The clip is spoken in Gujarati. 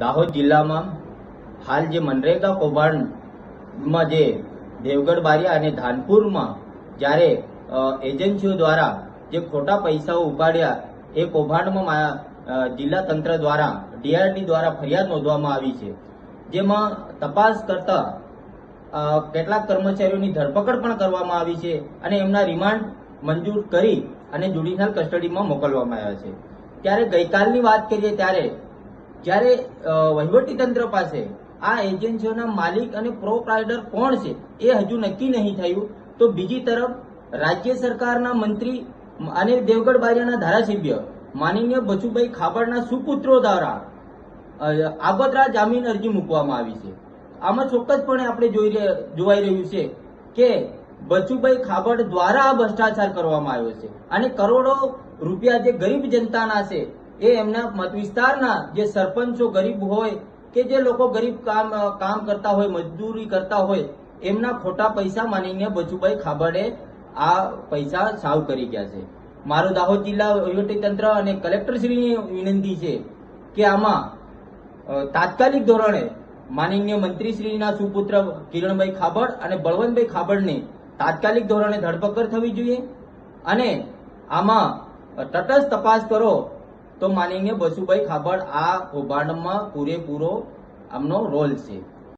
દાહોદ જિલ્લામાં હાલ જે મનરેગા કૌભાંડમાં જે દેવગઢ બારિયા અને ધાનપુરમાં જ્યારે એજન્સીઓ દ્વારા જે ખોટા પૈસાઓ ઉપાડ્યા, એ કૌભાંડમાં જિલ્લા તંત્ર દ્વારા, ડીઆરડી દ્વારા ફરિયાદ નોંધવામાં આવી છે. જેમાં તપાસ કરતા કેટલાક કર્મચારીઓની ધરપકડ પણ કરવામાં આવી છે અને એમના રિમાન્ડ મંજૂર કરી અને જ્યુડિશિયલ કસ્ટડીમાં મોકલવામાં આવ્યા છે. ત્યારે ગઈકાલની વાત કરીએ ત્યારે જ્યારે વહીવટીતંત્ર વહીવટી તંત્ર પાસે આ એજન્સીઓના માલિક અને પ્રોપ્રાઇડર કોણ છે એ હજુ નક્કી નહીં થયું, તો બીજી તરફ રાજ્ય સરકારના મંત્રી અને દેવગઢ બારિયાના ધારાસભ્ય માનનીય બચુભાઈ ખાબડના સુપુત્રો દ્વારા આગોતરા જામીન અરજી મૂકવામાં આવી છે. આમાં ચોક્કસપણે આપણે જોઈ જોવાઈ રહ્યું છે કે બચુભાઈ ખાબડ દ્વારા ભ્રષ્ટાચાર કરવામાં આવ્યો છે અને કરોડો રૂપિયા જે ગરીબ જનતાના છે એ એમના મત વિસ્તારના જે સરપંચો ગરીબ હોય કે જે લોકો ગરીબ કામ કામ કરતા હોય, મજદૂરી કરતા હોય, એમના ખોટા પૈસા માનીને બચુભાઈ ખાબડે આ પૈસા સાવ કરી ગયા છે. મારો દાહોદ જિલ્લા તંત્ર અને કલેક્ટરશ્રીની વિનંતી છે કે આમાં તાત્કાલિક ધોરણે માનનીય મંત્રીશ્રીના સુપુત્ર કિરણભાઈ ખાબડ અને બળવંતભાઈ ખાબડને તાત્કાલિક ધોરણે ધરપકડ થવી જોઈએ અને આમાં તટસ્થ તપાસ કરો તો માનનીય બસુભાઈ ખાબડ આ કૌભાંડમાં પૂરેપૂરો આમનો રોલ છે.